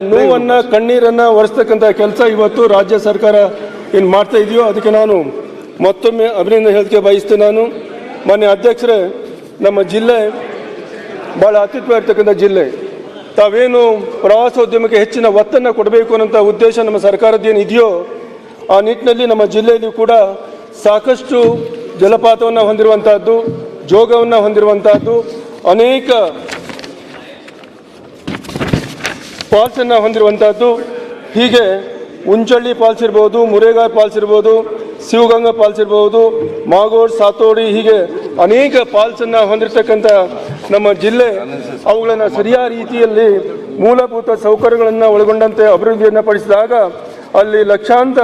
ನೋವನ್ನ, ಕಣ್ಣೀರನ್ನ ಒರೆಸ್ತಕ್ಕಂಥ ಕೆಲಸ ಇವತ್ತು ರಾಜ್ಯ ಸರ್ಕಾರ ಏನು ಮಾಡ್ತಾ ಇದೆಯೋ ಅದಕ್ಕೆ ನಾನು ಮತ್ತೊಮ್ಮೆ ಅಭಿನಂದನೆ ಹೇಳಕ್ಕೆ ಬಯಸ್ತೇನೆ ನಾನು. ಮಾನ್ಯ ಅಧ್ಯಕ್ಷರೇ, ನಮ್ಮ ಜಿಲ್ಲೆ ಭಾಳ ಅತ್ಯುತ್ತಮ ಇರ್ತಕ್ಕಂಥ ಜಿಲ್ಲೆ. ತಾವೇನು ಪ್ರವಾಸೋದ್ಯಮಕ್ಕೆ ಹೆಚ್ಚಿನ ಒತ್ತನ್ನು ಕೊಡಬೇಕು ಅನ್ನೋಂಥ ಉದ್ದೇಶ ನಮ್ಮ ಸರ್ಕಾರದ್ದೇನು ಇದೆಯೋ, ಆ ನಿಟ್ಟಿನಲ್ಲಿ ನಮ್ಮ ಜಿಲ್ಲೆಯಲ್ಲಿ ಕೂಡ ಸಾಕಷ್ಟು ಜಲಪಾತವನ್ನು ಹೊಂದಿರುವಂತಹದ್ದು ಜೋಗವನ್ನು ಹೊಂದಿರುವಂತಹದ್ದು ಅನೇಕ ಫಾಲ್ಸ್ ಅನ್ನ ಹೊಂದಿರುವಂತಹದ್ದು ಹೀಗೆ ಉಂಚಳ್ಳಿ ಫಾಲ್ಸ್ ಇರ್ಬೋದು ಮುರೇಗಾ ಫಾಲ್ಸ್ ಇರ್ಬೋದು ಶಿವಗಂಗಾ ಫಾಲ್ಸ್ ಇರ್ಬೋದು ಮಾಗೋಡ್, ಸಾತೋಡಿ ಹೀಗೆ ಅನೇಕ ಫಾಲ್ಸ್ ಅನ್ನ ಹೊಂದಿರತಕ್ಕಂಥ ನಮ್ಮ ಜಿಲ್ಲೆ. ಅವುಗಳನ್ನು ಸರಿಯಾದ ರೀತಿಯಲ್ಲಿ ಮೂಲಭೂತ ಸೌಕರ್ಯಗಳನ್ನು ಒಳಗೊಂಡಂತೆ ಅಭಿವೃದ್ಧಿಯನ್ನು ಪಡಿಸಿದಾಗ ಅಲ್ಲಿ ಲಕ್ಷಾಂತ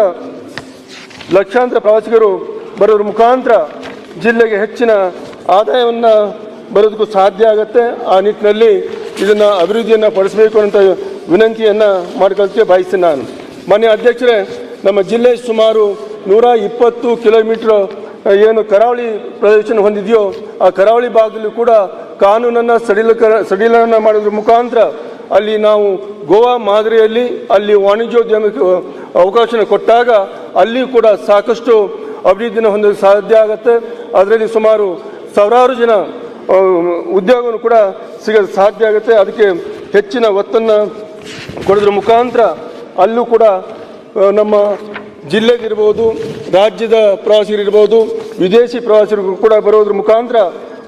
ಲಕ್ಷಾಂತರ ಪ್ರವಾಸಿಗರು ಬರೋದ್ರ ಮುಖಾಂತರ ಜಿಲ್ಲೆಗೆ ಹೆಚ್ಚಿನ ಆದಾಯವನ್ನು ಬರೋದಕ್ಕೂ ಸಾಧ್ಯ ಆಗುತ್ತೆ. ಆ ನಿಟ್ಟಿನಲ್ಲಿ ಇದನ್ನು ಅಭಿವೃದ್ಧಿಯನ್ನು ಪಡಿಸಬೇಕು ಅಂತ ವಿನಂತಿಯನ್ನು ಮಾಡ್ಕೊಳ್ತೀವಿ, ಬಯಸ್ತೀನಿ ನಾನು. ಮಾನ್ಯ ಅಧ್ಯಕ್ಷರೇ, ನಮ್ಮ ಜಿಲ್ಲೆ ಸುಮಾರು ನೂರ ಇಪ್ಪತ್ತು ಕಿಲೋಮೀಟ್ರ್ ಏನು ಕರಾವಳಿ ಪ್ರದೇಶ ಹೊಂದಿದೆಯೋ, ಆ ಕರಾವಳಿ ಭಾಗದಲ್ಲೂ ಕೂಡ ಕಾನೂನನ್ನು ಸಡಿಲಕರ ಸಡಿಲನ ಮಾಡೋದ್ರ ಮುಖಾಂತರ ಅಲ್ಲಿ ನಾವು ಗೋವಾ ಮಾದರಿಯಲ್ಲಿ ಅಲ್ಲಿ ವಾಣಿಜ್ಯೋದ್ಯಮಕ್ಕೆ ಅವಕಾಶ ಕೊಟ್ಟಾಗ ಅಲ್ಲಿ ಕೂಡ ಸಾಕಷ್ಟು ಅಭಿವೃದ್ಧಿನ ಹೊಂದಲು ಸಾಧ್ಯ ಆಗುತ್ತೆ. ಅದರಲ್ಲಿ ಸುಮಾರು ಸಾವಿರಾರು ಜನ ಉದ್ಯೋಗವನ್ನು ಕೂಡ ಸಿಗಲು ಸಾಧ್ಯ ಆಗುತ್ತೆ. ಅದಕ್ಕೆ ಹೆಚ್ಚಿನ ಒತ್ತನ್ನು ಕೊಡೋದ್ರ ಮುಖಾಂತರ ಅಲ್ಲೂ ಕೂಡ ನಮ್ಮ ಜಿಲ್ಲೆಗಿರ್ಬೋದು ರಾಜ್ಯದ ಪ್ರವಾಸಿಗರಿರ್ಬೋದು, ವಿದೇಶಿ ಪ್ರವಾಸಿಗರು ಕೂಡ ಬರೋದ್ರ ಮುಖಾಂತರ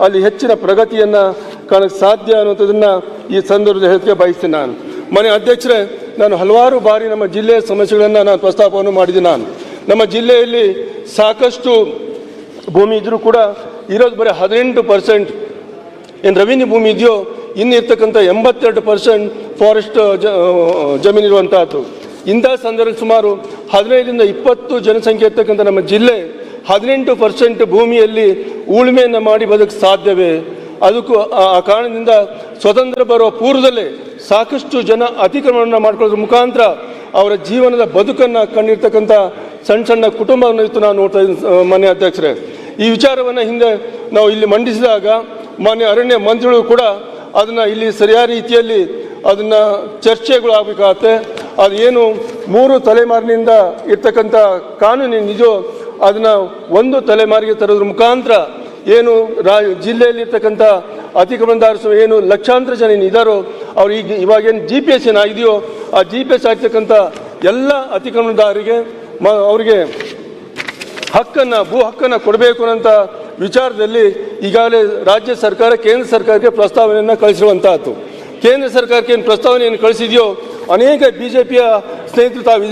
ಅಲ್ಲಿ ಹೆಚ್ಚಿನ ಪ್ರಗತಿಯನ್ನು ಕಾಣಕ್ಕೆ ಸಾಧ್ಯ ಅನ್ನೋಂಥದ್ದನ್ನು ಈ ಸಂದರ್ಭದಲ್ಲಿ ಹೇಳಕ್ಕೆ ಬಯಸ್ತೀನಿ ನಾನು. ಮನೆ ಅಧ್ಯಕ್ಷರೇ, ನಾನು ಹಲವಾರು ಬಾರಿ ನಮ್ಮ ಜಿಲ್ಲೆಯ ಸಮಸ್ಯೆಗಳನ್ನು ನಾನು ಪ್ರಸ್ತಾಪವನ್ನು ಮಾಡಿದೆ ನಾನು. ನಮ್ಮ ಜಿಲ್ಲೆಯಲ್ಲಿ ಸಾಕಷ್ಟು ಭೂಮಿ ಇದ್ರೂ ಕೂಡ ಇರೋದು ಬರೀ ಹದಿನೆಂಟು ಪರ್ಸೆಂಟ್. ಏನು ರೆವಿನ್ಯೂ ಭೂಮಿ ಇದೆಯೋ, ಇನ್ನು ಇರ್ತಕ್ಕಂಥ ಎಂಬತ್ತೆರಡು ಪರ್ಸೆಂಟ್ ಫಾರೆಸ್ಟ್ ಜಮೀನು ಇರುವಂತಹದ್ದು. ಇಂಥ ಸಂದರ್ಭದಲ್ಲಿ ಸುಮಾರು ಹದಿನೈದರಿಂದ ಇಪ್ಪತ್ತು ಜನಸಂಖ್ಯೆ ಇರ್ತಕ್ಕಂಥ ನಮ್ಮ ಜಿಲ್ಲೆ ಹದಿನೆಂಟು ಪರ್ಸೆಂಟ್ ಭೂಮಿಯಲ್ಲಿ ಉಳುಮೆಯನ್ನು ಮಾಡಿ ಬದುಕು ಸಾಧ್ಯವೇ? ಅದಕ್ಕೂ ಆ ಕಾರಣದಿಂದ ಸ್ವತಂತ್ರ ಬರುವ ಪೂರ್ವದಲ್ಲೇ ಸಾಕಷ್ಟು ಜನ ಅತಿಕ್ರಮಣವನ್ನು ಮಾಡ್ಕೊಳ್ಳೋದ್ರ ಮುಖಾಂತರ ಅವರ ಜೀವನದ ಬದುಕನ್ನು ಕಂಡಿರ್ತಕ್ಕಂಥ ಸಣ್ಣ ಸಣ್ಣ ಕುಟುಂಬವನ್ನು ಇತ್ತು ನಾನು ನೋಡ್ತಾ ಇದ್ದೀನಿ ಮಾನ್ಯ ಅಧ್ಯಕ್ಷರೇ. ಈ ವಿಚಾರವನ್ನು ಹಿಂದೆ ನಾವು ಇಲ್ಲಿ ಮಂಡಿಸಿದಾಗ ಮಾನ್ಯ ಅರಣ್ಯ ಮಂತ್ರಿಗಳು ಕೂಡ ಅದನ್ನು ಇಲ್ಲಿ ಸರಿಯಾದ ರೀತಿಯಲ್ಲಿ ಅದನ್ನು ಚರ್ಚೆಗಳು ಆಗಬೇಕಾಗತ್ತೆ ಅದು ಏನು ಮೂರು ತಲೆಮಾರಿನಿಂದ ಇರ್ತಕ್ಕಂಥ ಕಾನೂನು ಇದೆಯೋ ಅದನ್ನು ಒಂದು ತಲೆಮಾರಿಗೆ ತರೋದ್ರ ಮುಖಾಂತರ ಏನು ರಾ, ಜಿಲ್ಲೆಯಲ್ಲಿರ್ತಕ್ಕಂಥ ಅತಿಕ್ರಮಣ ಅತಿಕ್ರಮಣದಾರರು ಏನು ಲಕ್ಷಾಂತರ ಜನ ಏನು ಇದ್ದಾರೋ ಅವ್ರು ಈಗ ಇವಾಗೇನು ಜಿ ಪಿ ಎಸ್ ಏನಾಗಿದೆಯೋ ಆ ಜಿ ಪಿ ಎಸ್ ಆಗ್ತಕ್ಕಂಥ ಎಲ್ಲ ಅತಿಕ್ರಮಣದಾರರಿಗೆ ಮ, ಅವರಿಗೆ ಹಕ್ಕನ್ನು, ಭೂ ಹಕ್ಕನ್ನು ಕೊಡಬೇಕು ಅನ್ನೋಂಥ ವಿಚಾರದಲ್ಲಿ ಈಗಾಗಲೇ ರಾಜ್ಯ ಸರ್ಕಾರ, ಕೇಂದ್ರ ಸರ್ಕಾರಕ್ಕೆ ಪ್ರಸ್ತಾವನೆಯನ್ನು ಕಳಿಸಿರುವಂತಹದ್ದು. ಕೇಂದ್ರ ಸರ್ಕಾರಕ್ಕೆ ಏನು ಪ್ರಸ್ತಾವನೆಯನ್ನು ಕಳಿಸಿದೆಯೋ ಅನೇಕ ಬಿಜೆಪಿಯ ಸ್ನೇಹಿತರು ತಾವು